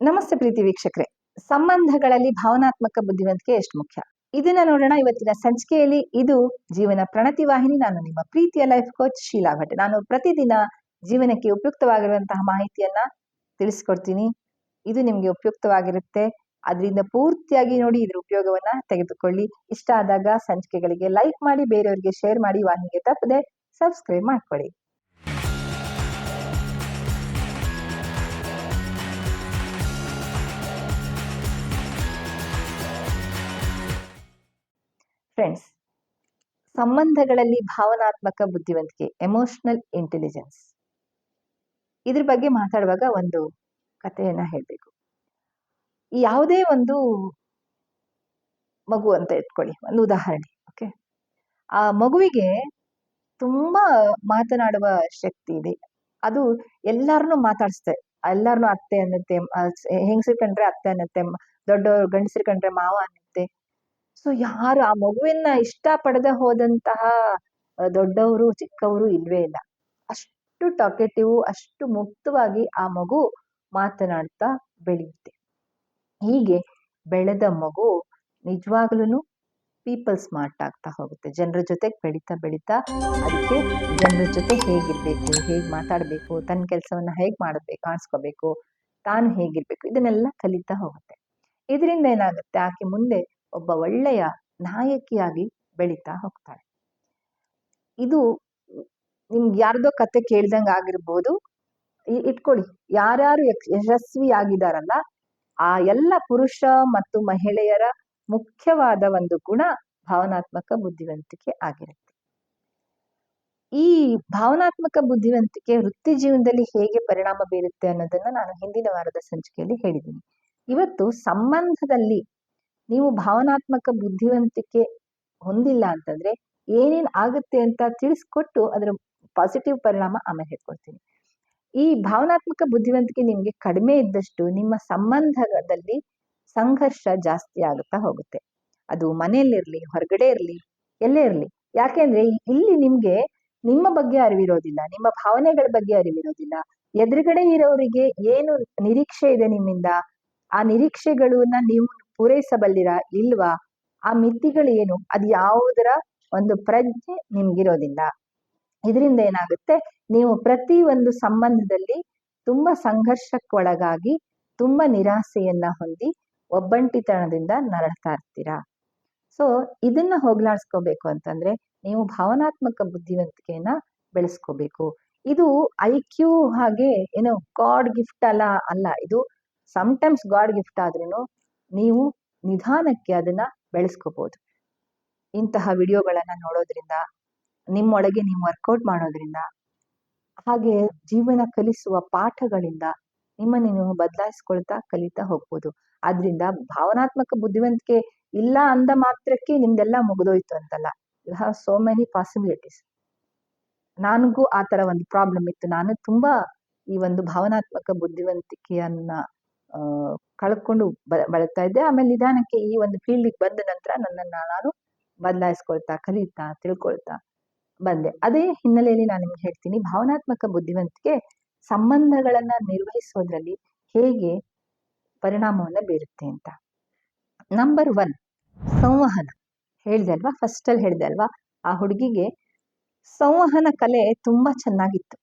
ನಮಸ್ತೆ ಪ್ರೀತಿ ವೀಕ್ಷಕರೆ. ಸಂಬಂಧಗಳಲ್ಲಿ ಭಾವನಾತ್ಮಕ ಬುದ್ಧಿವಂತಿಕೆ ಎಷ್ಟು ಮುಖ್ಯ? ಇದನ್ನ ನೋಡೋಣ ಇವತ್ತಿನ ಸಂಚಿಕೆಯಲ್ಲಿ. ಇದು ಜೀವನ ಪ್ರಣತಿ ವಾಹಿನಿ. ನಾನು ನಿಮ್ಮ ಪ್ರೀತಿಯ ಲೈಫ್ ಕೋಚ್ ಶೀಲಾ ಭಟ್. ನಾನು ಪ್ರತಿದಿನ ಜೀವನಕ್ಕೆ ಉಪಯುಕ್ತವಾಗಿರುವಂತಹ ಮಾಹಿತಿಯನ್ನ ತಿಳಿಸ್ಕೊಡ್ತೀನಿ. ಇದು ನಿಮ್ಗೆ ಉಪಯುಕ್ತವಾಗಿರುತ್ತೆ. ಅದರಿಂದ ಪೂರ್ತಿಯಾಗಿ ನೋಡಿ ಇದ್ರ ಉಪಯೋಗವನ್ನ ತೆಗೆದುಕೊಳ್ಳಿ. ಇಷ್ಟ ಆದಾಗ ಸಂಚಿಕೆಗಳಿಗೆ ಲೈಕ್ ಮಾಡಿ, ಬೇರೆಯವರಿಗೆ ಶೇರ್ ಮಾಡಿ. ವಾಹಿನಿಗೆ ತಪ್ಪದೆ ಸಬ್ಸ್ಕ್ರೈಬ್ ಮಾಡ್ಕೊಳ್ಳಿ. ಫ್ರೆಂಡ್ಸ್ ಸಂಬಂಧಗಳಲ್ಲಿ ಭಾವನಾತ್ಮಕ ಬುದ್ಧಿವಂತಿಕೆ ಎಮೋಷನಲ್ ಇಂಟೆಲಿಜೆನ್ಸ್ ಇದ್ರ ಬಗ್ಗೆ ಮಾತಾಡುವಾಗ ಒಂದು ಕಥೆಯನ್ನ ಹೇಳಬೇಕು. ಯಾವುದೇ ಒಂದು ಮಗು ಅಂತ ಇಟ್ಕೊಳ್ಳಿ, ಒಂದು ಉದಾಹರಣೆ ಓಕೆ ಆ ಮಗುವಿಗೆ ತುಂಬಾ ಮಾತನಾಡುವ ಶಕ್ತಿ ಇದೆ. ಅದು ಎಲ್ಲಾರನ್ನು ಮಾತಾಡಿಸುತ್ತೆ ಎಲ್ಲಾರನು ಅತ್ತೆ ಅನ್ನತ್ತೆ ಹೆಂಗಸರು ಕಂಡ್ರೆ ಅತ್ತೆ ಅನ್ನತ್ತೆ, ದೊಡ್ಡವರು ಗಂಡಸರು ಕಂಡ್ರೆ ಮಾವ ಅನ್ನತ್ತೆ ಸೊ ಯಾರು ಆ ಮಗುವಿನ ಇಷ್ಟ ಪಡದೆ ಹೋದಂತಹ ದೊಡ್ಡವರು, ಚಿಕ್ಕವರು ಇಲ್ವೇ ಇಲ್ಲ. ಅಷ್ಟು ಟಾಕೆಟಿವ್ ಅಷ್ಟು ಮುಕ್ತವಾಗಿ ಆ ಮಗು ಮಾತನಾಡ್ತಾ ಬೆಳೆಯುತ್ತೆ. ಹೀಗೆ ಬೆಳೆದ ಮಗು ನಿಜವಾಗ್ಲೂ ಪೀಪಲ್ ಸ್ಮಾರ್ಟ್ ಆಗ್ತಾ ಹೋಗುತ್ತೆ. ಜನರ ಜೊತೆಗೆ ಬೆಳೀತಾ ಬೆಳೀತಾ ಅದಕ್ಕೆ ಜನರ ಜೊತೆ ಹೇಗಿರ್ಬೇಕು, ಹೇಗೆ ಮಾತಾಡಬೇಕು, ತನ್ನ ಕೆಲಸವನ್ನ ಹೇಗೆ ಮಾಡಬೇಕು ಕಾಣಿಸ್ಕೋಬೇಕು ತಾನು ಹೇಗಿರ್ಬೇಕು, ಇದನ್ನೆಲ್ಲ ಕಲಿತಾ ಹೋಗುತ್ತೆ. ಇದರಿಂದ ಏನಾಗುತ್ತೆ, ಆಕೆ ಮುಂದೆ ಒಬ್ಬ ಒಳ್ಳೆಯ ನಾಯಕಿಯಾಗಿ ಬೆಳೀತಾ ಹೋಗ್ತಾಳೆ. ಇದು ನಿಮ್ಗೆ ಯಾರ್ದೋ ಕತೆ ಕೇಳ್ದಂಗೆ ಆಗಿರ್ಬೋದು. ಇಟ್ಕೊಳ್ಳಿ. ಯಾರ್ಯಾರು ಯಶಸ್ವಿ ಆಗಿದಾರಲ್ಲ ಆ ಎಲ್ಲ ಪುರುಷ ಮತ್ತು ಮಹಿಳೆಯರ ಮುಖ್ಯವಾದ ಒಂದು ಗುಣ ಭಾವನಾತ್ಮಕ ಬುದ್ಧಿವಂತಿಕೆ ಆಗಿರುತ್ತೆ. ಈ ಭಾವನಾತ್ಮಕ ಬುದ್ಧಿವಂತಿಕೆ ವೃತ್ತಿ ಜೀವನದಲ್ಲಿ ಹೇಗೆ ಪರಿಣಾಮ ಬೀರುತ್ತೆ ಅನ್ನೋದನ್ನ ನಾನು ಹಿಂದಿನ ವಾರದ ಸಂಚಿಕೆಯಲ್ಲಿ ಹೇಳಿದ್ದೀನಿ. ಇವತ್ತು ಸಂಬಂಧದಲ್ಲಿ ನೀವು ಭಾವನಾತ್ಮಕ ಬುದ್ಧಿವಂತಿಕೆ ಹೊಂದಿಲ್ಲ ಅಂತಂದ್ರೆ ಏನೇನ್ ಆಗುತ್ತೆ ಅಂತ ತಿಳಿಸ್ಕೊಟ್ಟು ಅದರ ಪಾಸಿಟಿವ್ ಪರಿಣಾಮ ಆಮೇಲೆ ಹೇಳ್ಕೊಳ್ತೀನಿ ಈ ಭಾವನಾತ್ಮಕ ಬುದ್ಧಿವಂತಿಕೆ ನಿಮ್ಗೆ ಕಡಿಮೆ ಇದ್ದಷ್ಟು ನಿಮ್ಮ ಸಂಬಂಧದಲ್ಲಿ ಸಂಘರ್ಷ ಜಾಸ್ತಿ ಆಗುತ್ತಾ ಹೋಗುತ್ತೆ. ಅದು ಮನೆಯಲ್ಲಿರ್ಲಿ ಹೊರಗಡೆ ಇರ್ಲಿ, ಎಲ್ಲೇ ಇರ್ಲಿ. ಯಾಕೆಂದ್ರೆ ಇಲ್ಲಿ ನಿಮ್ಗೆ ನಿಮ್ಮ ಬಗ್ಗೆ ಅರಿವಿರೋದಿಲ್ಲ, ನಿಮ್ಮ ಭಾವನೆಗಳ ಬಗ್ಗೆ ಅರಿವಿರೋದಿಲ್ಲ. ಎದುರುಗಡೆ ಇರೋರಿಗೆ ಏನು ನಿರೀಕ್ಷೆ ಇದೆ ನಿಮ್ಮಿಂದ, ಆ ನಿರೀಕ್ಷೆಗಳನ್ನ ನೀವು ಪೂರೈಸಬಲ್ಲಿರಾ ಇಲ್ವಾ? ಆ ಮಿತಿಗಳು ಏನು? ಅದು ಯಾವುದರ ಒಂದು ಪ್ರಜ್ಞೆ ನಿಮ್ಗಿರೋದಿಲ್ಲ. ಇದರಿಂದ ಏನಾಗುತ್ತೆ? ನೀವು ಪ್ರತಿ ಒಂದು ಸಂಬಂಧದಲ್ಲಿ ತುಂಬಾ ಸಂಘರ್ಷಕ್ಕೊಳಗಾಗಿ ತುಂಬಾ ನಿರಾಸೆಯನ್ನ ಹೊಂದಿ ಒಬ್ಬಂಟಿತನದಿಂದ ನರಳ್ತಾ ಇರ್ತೀರಾ? ಸೊ ಇದನ್ನ ಹೋಗ್ಲಾಡ್ಸ್ಕೋಬೇಕು ಅಂತಂದ್ರೆ ನೀವು ಭಾವನಾತ್ಮಕ ಬುದ್ಧಿವಂತಿಕೆಯನ್ನ ಬೆಳೆಸ್ಕೋಬೇಕು. ಇದು ಐ ಕ್ಯೂ ಹಾಗೆ ಏನೋ ಗಾಡ್ ಗಿಫ್ಟ್ ಅಲ್ಲ ಅಲ್ಲ. ಇದು ಸಮ್ಟೈಮ್ಸ್ ಗಾಡ್ ಗಿಫ್ಟ್ ಆದ್ರೂ ನೀವು ನಿಧಾನಕ್ಕೆ ಅದನ್ನ ಬೆಳೆಸ್ಕೋಬೋದು. ಇಂತಹ ವಿಡಿಯೋಗಳನ್ನು ನೋಡೋದ್ರಿಂದ, ನಿಮ್ಮೊಳಗೆ ನೀವು ವರ್ಕೌಟ್ ಮಾಡೋದ್ರಿಂದ, ಹಾಗೆ ಜೀವನ ಕಲಿಸುವ ಪಾಠಗಳಿಂದ ನಿಮ್ಮನ್ನು ನೀವು ಬದಲಾಯಿಸ್ಕೊಳ್ತಾ ಕಲಿತಾ ಹೋಗ್ಬೋದು. ಆದ್ರಿಂದ ಭಾವನಾತ್ಮಕ ಬುದ್ಧಿವಂತಿಕೆ ಇಲ್ಲ ಅಂದ ಮಾತ್ರಕ್ಕೆ ನಿಮ್ದೆಲ್ಲ ಮುಗಿದೋಯ್ತು ಅಂತಲ್ಲ. You have so many possibilities ನನಗೂ ಆ ಥರ ಒಂದು ಪ್ರಾಬ್ಲಮ್ ಇತ್ತು. ನಾನು ತುಂಬಾ ಈ ಒಂದು ಭಾವನಾತ್ಮಕ ಬುದ್ಧಿವಂತಿಕೆಯನ್ನ ಕಳ್ಕೊಂಡು ಬಳಲ್ತಾ ಇದ್ದೆ. ಆಮೇಲೆ ನಿಧಾನಕ್ಕೆ ಈ ಒಂದು ಫೀಲ್ಡಿಗೆ ಬಂದ ನಂತರ ನನ್ನನ್ನು ನಾನು ಬದಲಾಯಿಸ್ಕೊಳ್ತಾ, ಕಲಿತಾ, ತಿಳ್ಕೊಳ್ತಾ ಬಂದೆ. ಅದೇ ಹಿನ್ನೆಲೆಯಲ್ಲಿ ನಾನು ನಿಮ್ಗೆ ಹೇಳ್ತೀನಿ, ಭಾವನಾತ್ಮಕ ಬುದ್ಧಿವಂತಿಕೆ ಸಂಬಂಧಗಳನ್ನು ನಿರ್ವಹಿಸೋದ್ರಲ್ಲಿ ಹೇಗೆ ಪರಿಣಾಮವನ್ನು ಬೀರುತ್ತೆ ಅಂತ. ನಂಬರ್ ಒನ್ ಸಂವಹನ. ಹೇಳಿದೆ ಅಲ್ವಾ? ಫಸ್ಟ್ ಅಲ್ಲಿ ಹೇಳಿದೆ ಅಲ್ವಾ? ಆ ಹುಡುಗಿಗೆ ಸಂವಹನ ಕಲೆ ತುಂಬಾ ಚೆನ್ನಾಗಿತ್ತು.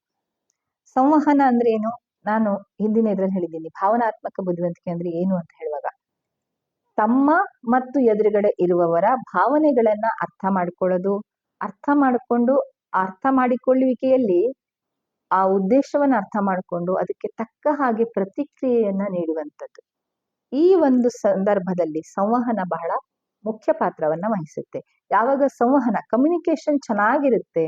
ಸಂವಹನ ಅಂದ್ರೆ ಏನು? ನಾನು ಹಿಂದಿನ ಇದ್ರಲ್ಲಿ ಹೇಳಿದ್ದೀನಿ, ಭಾವನಾತ್ಮಕ ಬುದ್ಧಿವಂತಿಕೆ ಅಂದ್ರೆ ಏನು ಅಂತ ಹೇಳುವಾಗ, ತಮ್ಮ ಮತ್ತು ಎದುರುಗಡೆ ಇರುವವರ ಭಾವನೆಗಳನ್ನ ಅರ್ಥ ಮಾಡ್ಕೊಳ್ಳೋದು, ಅರ್ಥ ಮಾಡಿಕೊಂಡು ಅರ್ಥ ಮಾಡಿಕೊಳ್ಳುವಿಕೆಯಲ್ಲಿ ಆ ಉದ್ದೇಶವನ್ನ ಅರ್ಥ ಮಾಡಿಕೊಂಡು ಅದಕ್ಕೆ ತಕ್ಕ ಹಾಗೆ ಪ್ರತಿಕ್ರಿಯೆಯನ್ನ ನೀಡುವಂಥದ್ದು. ಈ ಒಂದು ಸಂದರ್ಭದಲ್ಲಿ ಸಂವಹನ ಬಹಳ ಮುಖ್ಯ ಪಾತ್ರವನ್ನ ವಹಿಸುತ್ತೆ. ಯಾವಾಗ ಸಂವಹನ ಕಮ್ಯುನಿಕೇಶನ್ ಚೆನ್ನಾಗಿರುತ್ತೆ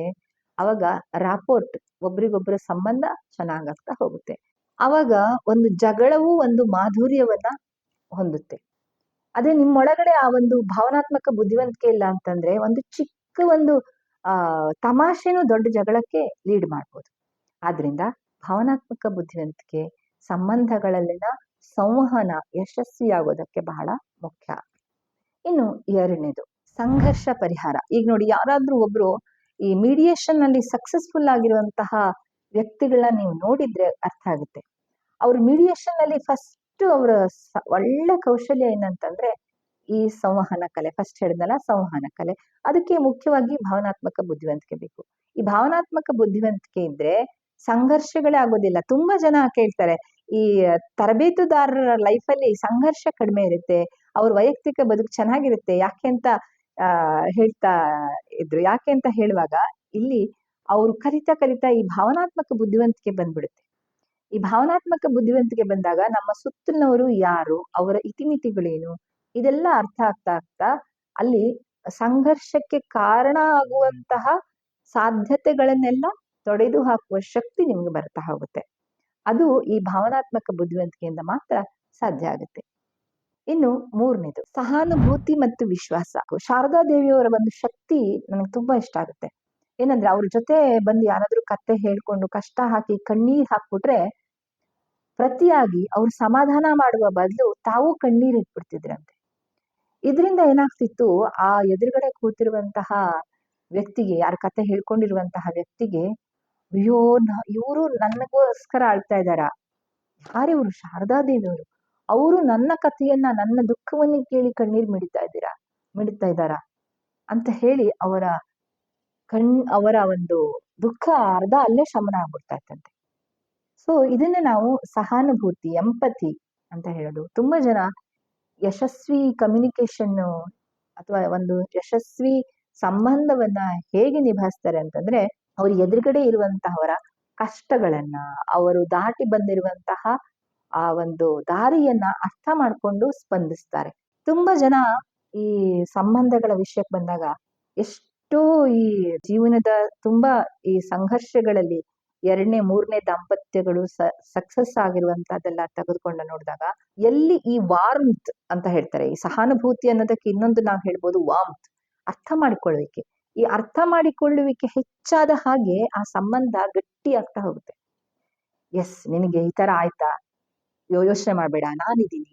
ಅವಾಗ ರಾಪೋರ್ಟ್ ಒಬ್ರಿಗೊಬ್ಬರ ಸಂಬಂಧ ಚೆನ್ನಾಗಾಗ್ತಾ ಹೋಗುತ್ತೆ. ಅವಾಗ ಒಂದು ಜಗಳವು ಒಂದು ಮಾಧುರ್ಯವನ್ನ ಹೊಂದುತ್ತೆ. ಅದೇ ನಿಮ್ಮೊಳಗಡೆ ಆ ಒಂದು ಭಾವನಾತ್ಮಕ ಬುದ್ಧಿವಂತಿಕೆ ಇಲ್ಲ ಅಂತಂದ್ರೆ ಒಂದು ಚಿಕ್ಕ ಒಂದು, ಆ, ತಮಾಷೆನೂ ದೊಡ್ಡ ಜಗಳಕ್ಕೆ ಲೀಡ್ ಮಾಡ್ಬೋದು. ಆದ್ರಿಂದ ಭಾವನಾತ್ಮಕ ಬುದ್ಧಿವಂತಿಕೆ, ಸಂಬಂಧಗಳಲ್ಲಿನ ಸಂವಹನ ಯಶಸ್ವಿಯಾಗೋದಕ್ಕೆ ಬಹಳ ಮುಖ್ಯ. ಇನ್ನು ಎರಡನೇದು, ಸಂಘರ್ಷ ಪರಿಹಾರ. ಈಗ ನೋಡಿ ಯಾರಾದ್ರೂ ಒಬ್ರು ಈ ಮೀಡಿಯೇಷನ್ ಅಲ್ಲಿ ಸಕ್ಸಸ್ಫುಲ್ ಆಗಿರುವಂತಹ ವ್ಯಕ್ತಿಗಳನ್ನ ನೀವು ನೋಡಿದ್ರೆ ಅರ್ಥ ಆಗುತ್ತೆ. ಅವ್ರ ಮೀಡಿಯೇಷನ್ ಅಲ್ಲಿ ಫಸ್ಟ್ ಅವರ ಒಳ್ಳೆ ಕೌಶಲ್ಯ ಏನಂತಂದ್ರೆ ಈ ಸಂವಹನ ಕಲೆ. ಫಸ್ಟ್ ಹೇಳಿದ್ನಲ್ಲ, ಸಂವಹನ ಕಲೆ. ಅದಕ್ಕೆ ಮುಖ್ಯವಾಗಿ ಭಾವನಾತ್ಮಕ ಬುದ್ಧಿವಂತಿಕೆ ಬೇಕು. ಈ ಭಾವನಾತ್ಮಕ ಬುದ್ಧಿವಂತಿಕೆ ಇದ್ರೆ ಸಂಘರ್ಷಗಳೇ ಆಗೋದಿಲ್ಲ. ತುಂಬಾ ಜನ ಕೇಳ್ತಾರೆ, ಈ ತರಬೇತುದಾರರ ಲೈಫಲ್ಲಿ ಸಂಘರ್ಷ ಕಡಿಮೆ ಇರುತ್ತೆ, ಅವ್ರ ವೈಯಕ್ತಿಕ ಬದುಕು ಚೆನ್ನಾಗಿರುತ್ತೆ, ಯಾಕೆ ಅಂತ ಹೇಳ್ತಾ ಇದ್ರು. ಯಾಕೆ ಅಂತ ಹೇಳುವಾಗ ಇಲ್ಲಿ ಅವ್ರು ಕಲಿತಾ ಕಲಿತಾ ಈ ಭಾವನಾತ್ಮಕ ಬುದ್ಧಿವಂತಿಕೆ ಬಂದ್ಬಿಡುತ್ತೆ. ಈ ಭಾವನಾತ್ಮಕ ಬುದ್ಧಿವಂತಿಕೆ ಬಂದಾಗ ನಮ್ಮ ಸುತ್ತಲಿನವರು ಯಾರು, ಅವರ ಇತಿಮಿತಿಗಳೇನು, ಇದೆಲ್ಲ ಅರ್ಥ ಆಗ್ತಾ ಆಗ್ತಾ ಅಲ್ಲಿ ಸಂಘರ್ಷಕ್ಕೆ ಕಾರಣ ಆಗುವಂತಹ ಸಾಧ್ಯತೆಗಳನ್ನೆಲ್ಲ ತೊಡೆದು ಹಾಕುವ ಶಕ್ತಿ ನಿಮ್ಗೆ ಬರ್ತಾ ಹೋಗುತ್ತೆ. ಅದು ಈ ಭಾವನಾತ್ಮಕ ಬುದ್ಧಿವಂತಿಕೆಯಿಂದ ಮಾತ್ರ ಸಾಧ್ಯ ಆಗುತ್ತೆ. ಇನ್ನು ಮೂರನೇದು, ಸಹಾನುಭೂತಿ ಮತ್ತು ವಿಶ್ವಾಸ. ಶಾರದಾ ದೇವಿಯವರ ಒಂದು ಶಕ್ತಿ ನನಗೆ ತುಂಬಾ ಇಷ್ಟ ಆಗುತ್ತೆ. ಏನಂದ್ರೆ ಅವ್ರ ಜೊತೆ ಬಂದು ಯಾರಾದ್ರೂ ಕತ್ತೆ ಹೇಳ್ಕೊಂಡು ಕಷ್ಟ ಹಾಕಿ ಕಣ್ಣೀರ್ ಹಾಕ್ಬಿಟ್ರೆ ಪ್ರತಿಯಾಗಿ ಅವ್ರು ಸಮಾಧಾನ ಮಾಡುವ ಬದಲು ತಾವು ಕಣ್ಣೀರ್ ಇಟ್ಬಿಡ್ತಿದ್ರಂತೆ. ಇದರಿಂದ ಏನಾಗ್ತಿತ್ತು, ಆ ಎದುರುಗಡೆ ಕೂತಿರುವಂತಹ ವ್ಯಕ್ತಿಗೆ, ಯಾರ ಕತೆ ಹೇಳ್ಕೊಂಡಿರುವಂತಹ ವ್ಯಕ್ತಿಗೆ, ಅಯ್ಯೋ ಇವರು ನನಗೋಸ್ಕರ ಆಳ್ತಾ ಇದ್ದಾರ? ಯಾರಿವ್ರು ಶಾರದಾ ದೇವಿಯವರು. ಅವರು ನನ್ನ ಕಥೆಯನ್ನ, ನನ್ನ ದುಃಖವನ್ನು ಕೇಳಿ ಕಣ್ಣೀರು ಮಿಡಿತಾ ಇದ್ದೀರಾ? ಮಿಡಿತಾ ಇದ್ದಾರಾ? ಅಂತ ಹೇಳಿ ಅವರ ಕಣ್, ಅವರ ಒಂದು ದುಃಖ ಅರ್ಧ ಅಲ್ಲೇ ಶಮನ ಆಗ್ಬಿಡ್ತಾ ಇತ್ತಂತೆ. ಸೊ ಇದನ್ನ ನಾವು ಸಹಾನುಭೂತಿ ಎಂಪತಿ ಅಂತ ಹೇಳೋದು. ತುಂಬಾ ಜನ ಯಶಸ್ವಿ ಕಮ್ಯುನಿಕೇಶನ್ ಅಥವಾ ಒಂದು ಯಶಸ್ವಿ ಸಂಬಂಧವನ್ನ ಹೇಗೆ ನಿಭಾಯಿಸ್ತಾರೆ ಅಂತಂದ್ರೆ, ಅವ್ರ ಎದುರುಗಡೆ ಇರುವಂತಹವರ ಕಷ್ಟಗಳನ್ನ, ಅವರು ದಾಟಿ ಬಂದಿರುವಂತಹ ಆ ಒಂದು ದಾರಿಯನ್ನ ಅರ್ಥ ಮಾಡ್ಕೊಂಡು ಸ್ಪಂದಿಸ್ತಾರೆ. ತುಂಬಾ ಜನ ಈ ಸಂಬಂಧಗಳ ವಿಷಯಕ್ಕೆ ಬಂದಾಗ ಎಷ್ಟೋ ಈ ಜೀವನದ ತುಂಬಾ ಈ ಸಂಘರ್ಷಗಳಲ್ಲಿ ಎರಡನೇ, ಮೂರನೇ ದಾಂಪತ್ಯಗಳು ಸಕ್ಸಸ್ ಆಗಿರುವಂತಹದೆಲ್ಲ ತೆಗೆದುಕೊಂಡು ನೋಡಿದಾಗ ಎಲ್ಲಿ ಈ ವಾರ್ಮ್ತ್ ಅಂತ ಹೇಳ್ತಾರೆ, ಈ ಸಹಾನುಭೂತಿ ಅನ್ನೋದಕ್ಕೆ ಇನ್ನೊಂದು ನಾವು ಹೇಳ್ಬೋದು ವಾಮ್ತ್. ಅರ್ಥ ಮಾಡಿಕೊಳ್ಳುವಿಕೆ ಈ ಅರ್ಥ ಮಾಡಿಕೊಳ್ಳುವಿಕೆ ಹೆಚ್ಚಾದ ಹಾಗೆ ಆ ಸಂಬಂಧ ಗಟ್ಟಿ ಆಗ್ತಾ ಹೋಗುತ್ತೆ. ಎಸ್, ನಿನಗೆ ಈ ತರ ಆಯ್ತಾ? ಯೋಚನೆ ಮಾಡಬೇಡ, ನಾನಿದ್ದೀನಿ.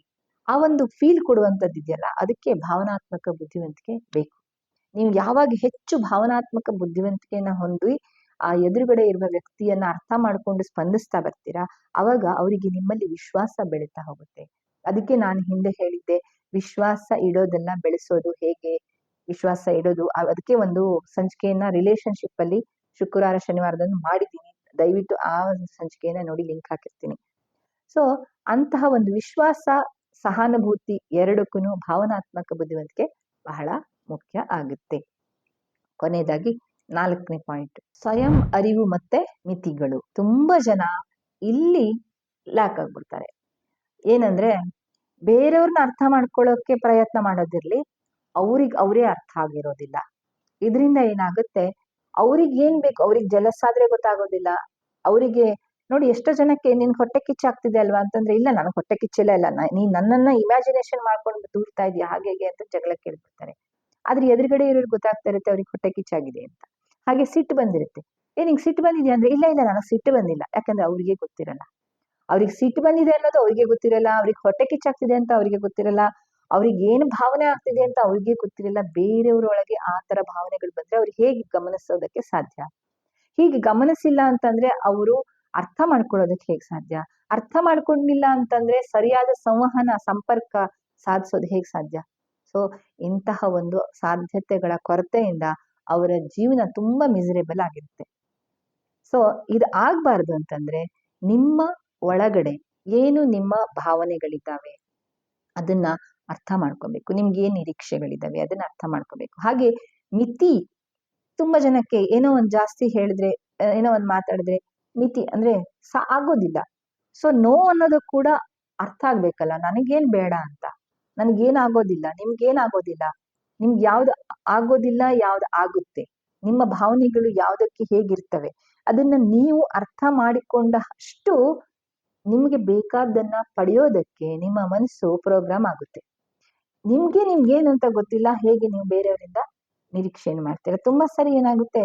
ಆ ಒಂದು ಫೀಲ್ ಕೊಡುವಂಥದ್ದು ಇದೆಯಲ್ಲ, ಅದಕ್ಕೆ ಭಾವನಾತ್ಮಕ ಬುದ್ಧಿವಂತಿಕೆ ಬೇಕು. ನೀವು ಯಾವಾಗ ಹೆಚ್ಚು ಭಾವನಾತ್ಮಕ ಬುದ್ಧಿವಂತಿಕೆಯನ್ನ ಹೊಂದಿ, ಆ ಎದುರುಗಡೆ ಇರುವ ವ್ಯಕ್ತಿಯನ್ನ ಅರ್ಥ ಮಾಡ್ಕೊಂಡು ಸ್ಪಂದಿಸ್ತಾ ಬರ್ತೀರಾ, ಅವಾಗ ಅವರಿಗೆ ನಿಮ್ಮಲ್ಲಿ ವಿಶ್ವಾಸ ಬೆಳೀತಾ ಹೋಗುತ್ತೆ. ಅದಕ್ಕೆ ನಾನು ಹಿಂದೆ ಹೇಳಿದ್ದೆ, ವಿಶ್ವಾಸ ಇಡೋದೆಲ್ಲ ಬೆಳೆಸೋದು ಹೇಗೆ? ವಿಶ್ವಾಸ ಇಡೋದು ಅದಕ್ಕೆ ಒಂದು ಸಂಚಿಕೆಯನ್ನ ರಿಲೇಶನ್ಶಿಪ್ ಅಲ್ಲಿ ಶುಕ್ರವಾರ ಶನಿವಾರದಂದು ಮಾಡಿದ್ದೀನಿ. ದಯವಿಟ್ಟು ಆ ಒಂದು ಸಂಚಿಕೆಯನ್ನ ನೋಡಿ ಲಿಂಕ್ ಹಾಕಿರ್ತೀನಿ. ಸೊ ಅಂತಹ ಒಂದು ವಿಶ್ವಾಸ, ಸಹಾನುಭೂತಿ ಎರಡಕ್ಕೂ ಭಾವನಾತ್ಮಕ ಬುದ್ಧಿವಂತಿಕೆ ಬಹಳ ಮುಖ್ಯ ಆಗುತ್ತೆ. ಕೊನೆಯದಾಗಿ ನಾಲ್ಕನೇ ಪಾಯಿಂಟ್ ಸ್ವಯಂ ಅರಿವು ಮತ್ತೆ ಮಿತಿಗಳು. ತುಂಬಾ ಜನ ಇಲ್ಲಿ ಲ್ಯಾಕ್ ಆಗ್ಬಿಡ್ತಾರೆ. ಏನಂದ್ರೆ ಬೇರೆಯವ್ರನ್ನ ಅರ್ಥ ಮಾಡ್ಕೊಳ್ಳೋಕೆ ಪ್ರಯತ್ನ ಮಾಡೋದಿರ್ಲಿ, ಅವ್ರಿಗೆ ಅವರೇ ಅರ್ಥ ಆಗಿರೋದಿಲ್ಲ. ಇದರಿಂದ ಏನಾಗುತ್ತೆ, ಅವ್ರಿಗೆ ಏನ್ ಬೇಕು, ಅವ್ರಿಗೆ ಜಲಸಾದ್ರೆ ಗೊತ್ತಾಗೋದಿಲ್ಲ. ಅವರಿಗೆ ನೋಡಿ ಎಷ್ಟೋ ಜನಕ್ಕೆ ನಿನ್ ಹೊಟ್ಟೆ ಕಿಚ್ಚಾಗ್ತಿದೆ ಅಲ್ವಾ ಅಂತಂದ್ರೆ, ಇಲ್ಲ ನನಗೆ ಹೊಟ್ಟೆ ಕಿಚ್ಚಿಲ್ಲ ಇಲ್ಲ ನೀನ್ ನನ್ನನ್ನ ಇಮ್ಯಾಜಿನೇಷನ್ ಮಾಡ್ಕೊಂಡು ದೂರ್ತಾ ಇದೀಯ? ಹಾಗೆ ಹೇಗೆ ಅಂತ ಜಗಳ ಕೇಳ್ಬಿಡ್ತಾರೆ. ಆದ್ರೆ ಎದುರುಗಡೆ ಇರೋರು ಗೊತ್ತಾಗ್ತಾ ಇರುತ್ತೆ ಅವ್ರಿಗೆ ಹೊಟ್ಟೆ ಕಿಚ್ಚಾಗಿದೆ ಅಂತ. ಹಾಗೆ ಸಿಟ್ಟು ಬಂದಿರುತ್ತೆ. ಏ, ನಿಂಗೆ ಸಿಟ್ಟು ಬಂದಿದೆ ಅಂದ್ರೆ, ಇಲ್ಲ ಇಲ್ಲ, ನನಗೆ ಸಿಟ್ಟು ಬಂದಿಲ್ಲ. ಯಾಕಂದ್ರೆ ಅವ್ರಿಗೆ ಗೊತ್ತಿರಲ್ಲ. ಅವ್ರಿಗೆ ಸಿಟ್ಟು ಬಂದಿದೆ ಅನ್ನೋದು ಅವ್ರಿಗೆ ಗೊತ್ತಿರಲ್ಲ. ಅವ್ರಿಗೆ ಹೊಟ್ಟೆ ಕಿಚ್ಚಾಗ್ತಿದೆ ಅಂತ ಅವ್ರಿಗೆ ಗೊತ್ತಿರಲ್ಲ. ಅವ್ರಿಗೆ ಏನು ಭಾವನೆ ಆಗ್ತಿದೆ ಅಂತ ಅವ್ರಿಗೆ ಗೊತ್ತಿರಲ್ಲ. ಬೇರೆಯವ್ರೊಳಗೆ ಆ ತರ ಭಾವನೆಗಳು ಬಂದ್ರೆ ಅವ್ರಿಗೆ ಹೇಗೆ ಗಮನಿಸೋದಕ್ಕೆ ಸಾಧ್ಯ? ಹೀಗೆ ಗಮನಿಸಿಲ್ಲ ಅಂತಂದ್ರೆ, ಅವರು ಅರ್ಥ ಮಾಡ್ಕೊಳ್ಳೋದಕ್ಕೆ ಹೇಗೆ ಸಾಧ್ಯ? ಅರ್ಥ ಮಾಡ್ಕೊಂಡಿಲ್ಲ ಅಂತಂದ್ರೆ ಸರಿಯಾದ ಸಂವಹನ, ಸಂಪರ್ಕ ಸಾಧಿಸೋದು ಹೇಗೆ ಸಾಧ್ಯ? ಸೊ ಇಂತಹ ಒಂದು ಸಾಧ್ಯತೆಗಳ ಕೊರತೆಯಿಂದ ಅವರ ಜೀವನ ತುಂಬಾ ಮಿಸರೇಬಲ್ ಆಗಿರುತ್ತೆ. ಸೊ ಇದು ಆಗ್ಬಾರ್ದು ಅಂತಂದ್ರೆ ನಿಮ್ಮ ಒಳಗಡೆ ಏನು ನಿಮ್ಮ ಭಾವನೆಗಳಿದ್ದಾವೆ ಅದನ್ನ ಅರ್ಥ ಮಾಡ್ಕೋಬೇಕು. ನಿಮ್ಗೆ ಏನ್ ನಿರೀಕ್ಷೆಗಳಿದ್ದಾವೆ ಅದನ್ನ ಅರ್ಥ ಮಾಡ್ಕೋಬೇಕು. ಹಾಗೆ ಮಿತಿ ತುಂಬಾ ಜನಕ್ಕೆ ಏನೋ ಒಂದ್ ಜಾಸ್ತಿ ಹೇಳಿದ್ರೆ, ಏನೋ ಒಂದ್ ಮಾತಾಡಿದ್ರೆ ಮಿತಿ ಅಂದ್ರೆ ಸಾ ಆಗೋದಿಲ್ಲ. ಸೊ ನೋ ಅನ್ನೋದು ಕೂಡ ಅರ್ಥ ಆಗ್ಬೇಕಲ್ಲ? ನನಗೇನ್ ಬೇಡ ಅಂತ? ನನ್ಗೇನ್ ಆಗೋದಿಲ್ಲ? ನಿಮ್ಗೇನ್ ಆಗೋದಿಲ್ಲ? ನಿಮ್ಗೆ ಯಾವ್ದು ಆಗೋದಿಲ್ಲ, ಯಾವ್ದು ಆಗುತ್ತೆ? ನಿಮ್ಮ ಭಾವನೆಗಳು ಯಾವ್ದಕ್ಕೆ ಹೇಗಿರ್ತವೆ? ಅದನ್ನ ನೀವು ಅರ್ಥ ಮಾಡಿಕೊಂಡ ಅಷ್ಟು ನಿಮ್ಗೆ ಬೇಕಾದ್ದನ್ನ ಪಡೆಯೋದಕ್ಕೆ ನಿಮ್ಮ ಮನಸ್ಸು ಪ್ರೋಗ್ರಾಮ್ ಆಗುತ್ತೆ. ನಿಮ್ಗೆ ನಿಮ್ಗೇನು ಅಂತ ಗೊತ್ತಿಲ್ಲ, ಹೇಗೆ ನೀವು ಬೇರೆಯವರಿಂದ ನಿರೀಕ್ಷೆಯನ್ನು ಮಾಡ್ತೀರಾ? ತುಂಬಾ ಸರಿ ಏನಾಗುತ್ತೆ?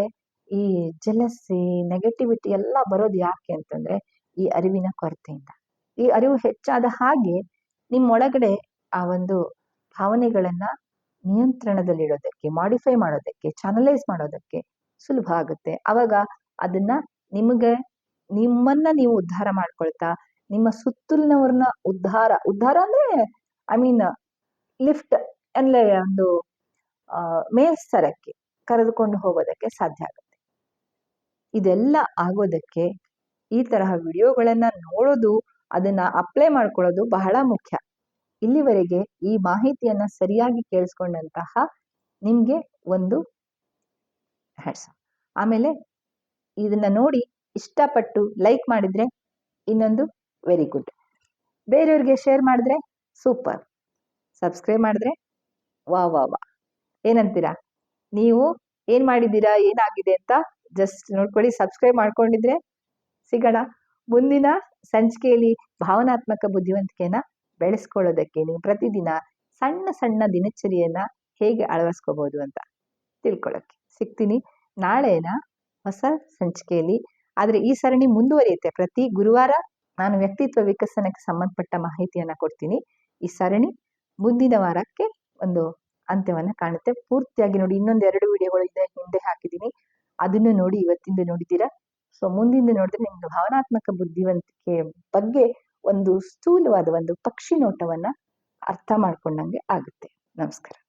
ಈ ಜಲಸಿ ನೆಗೆಟಿವಿಟಿ ಎಲ್ಲ ಬರೋದು ಯಾಕೆ ಅಂತಂದ್ರೆ ಈ ಅರಿವಿನ ಕೊರತೆಯಿಂದ. ಈ ಅರಿವು ಹೆಚ್ಚಾದ ಹಾಗೆ ನಿಮ್ಮೊಳಗಡೆ ಆ ಒಂದು ಭಾವನೆಗಳನ್ನ ನಿಯಂತ್ರಣದಲ್ಲಿಡೋದಕ್ಕೆ ಮಾಡಿಫೈ ಮಾಡೋದಕ್ಕೆ ಚಾನಲೈಸ್ ಮಾಡೋದಕ್ಕೆ ಸುಲಭ ಆಗುತ್ತೆ. ಆವಾಗ ಅದನ್ನ ನಿಮಗೆ, ನಿಮ್ಮನ್ನ ನೀವು ಉದ್ಧಾರ ಮಾಡ್ಕೊಳ್ತಾ, ನಿಮ್ಮ ಸುತ್ತಲಿನವ್ರನ್ನ ಉದ್ಧಾರ ಉದ್ಧಾರ ಅಂದ್ರೆ ಐ ಮೀನ್ ಲಿಫ್ಟ್ ಅಂದರೆ ಒಂದು ಮೇಲ್ಸ್ತರಕ್ಕೆ ಕರೆದುಕೊಂಡು ಹೋಗೋದಕ್ಕೆ ಸಾಧ್ಯ ಆಗುತ್ತೆ. ಇದೆಲ್ಲ ಆಗೋದಕ್ಕೆ ಈ ತರಹ ವಿಡಿಯೋಗಳನ್ನ ನೋಡೋದು, ಅದನ್ನ ಅಪ್ಲೈ ಮಾಡ್ಕೊಳ್ಳೋದು ಬಹಳ ಮುಖ್ಯ. ಇಲ್ಲಿವರೆಗೆ ಈ ಮಾಹಿತಿಯನ್ನ ಸರಿಯಾಗಿ ಕೇಳಿಸ್ಕೊಂಡಂತಹ ನಿಮ್ಗೆ ಒಂದು ಹ್ಯಾಟ್ಸ್ ಆಮೇಲೆ ಇದನ್ನ ನೋಡಿ ಇಷ್ಟಪಟ್ಟು ಲೈಕ್ ಮಾಡಿದ್ರೆ ಇನ್ನೊಂದು ವೆರಿ ಗುಡ್ ಬೇರೆಯವ್ರಿಗೆ ಶೇರ್ ಮಾಡಿದ್ರೆ ಸೂಪರ್ ಸಬ್ಸ್ಕ್ರೈಬ್ ಮಾಡಿದ್ರೆ ವಾ ವಾ ವಾ ಏನಂತೀರಾ? ನೀವು ಏನ್ ಮಾಡಿದ್ದೀರಾ? ಏನಾಗಿದೆ ಅಂತ ಜಸ್ಟ್ ನೋಡ್ಕೊಳ್ಳಿ ಸಬ್ಸ್ಕ್ರೈಬ್ ಮಾಡ್ಕೊಂಡಿದ್ರೆ ಸಿಗೋಣ. ಮುಂದಿನ ಸಂಚಿಕೆಯಲ್ಲಿ ಭಾವನಾತ್ಮಕ ಬುದ್ಧಿವಂತಿಕೆಯನ್ನ ಬೆಳೆಸ್ಕೊಳ್ಳೋದಕ್ಕೆ ನೀವು ಪ್ರತಿದಿನ ಸಣ್ಣ ಸಣ್ಣ ದಿನಚರಿಯನ್ನ ಹೇಗೆ ಅಳವಡಿಸ್ಕೋಬಹುದು ಅಂತ ತಿಳ್ಕೊಳ್ಳೋಕ್ಕೆ ಸಿಗ್ತೀನಿ. ನಾಳೆನ ಹೊಸ ಸಂಚಿಕೆಯಲ್ಲಿ. ಆದರೆ ಈ ಸರಣಿ ಮುಂದುವರಿಯುತ್ತೆ. ಪ್ರತಿ ಗುರುವಾರ ನಾನು ವ್ಯಕ್ತಿತ್ವ ವಿಕಸನಕ್ಕೆ ಸಂಬಂಧಪಟ್ಟ ಮಾಹಿತಿಯನ್ನ ಕೊಡ್ತೀನಿ. ಈ ಸರಣಿ ಮುಂದಿನ ವಾರಕ್ಕೆ ಒಂದು ಅಂತ್ಯವನ್ನ ಕಾಣುತ್ತೆ. ಪೂರ್ತಿಯಾಗಿ ನೋಡಿ. ಇನ್ನೊಂದು ಎರಡು ವಿಡಿಯೋಗಳು ಇದೆ ಹಿಂದೆ ಹಾಕಿದ್ದೀನಿ. ಅದನ್ನು ನೋಡಿ ಇವತ್ತಿಂದ ನೋಡಿದ್ದೀರಾ? ಸೊ ಮುಂದಿಂದ ನೋಡಿದ್ರೆ ನಿಮ್ಗೆ ಭಾವನಾತ್ಮಕ ಬುದ್ಧಿವಂತಿಕೆ ಬಗ್ಗೆ ಒಂದು ಸ್ಥೂಲವಾದ ಒಂದು ಪಕ್ಷಿ ನೋಟವನ್ನ ಅರ್ಥ ಮಾಡ್ಕೊಂಡಂಗೆ ಆಗುತ್ತೆ. ನಮಸ್ಕಾರ.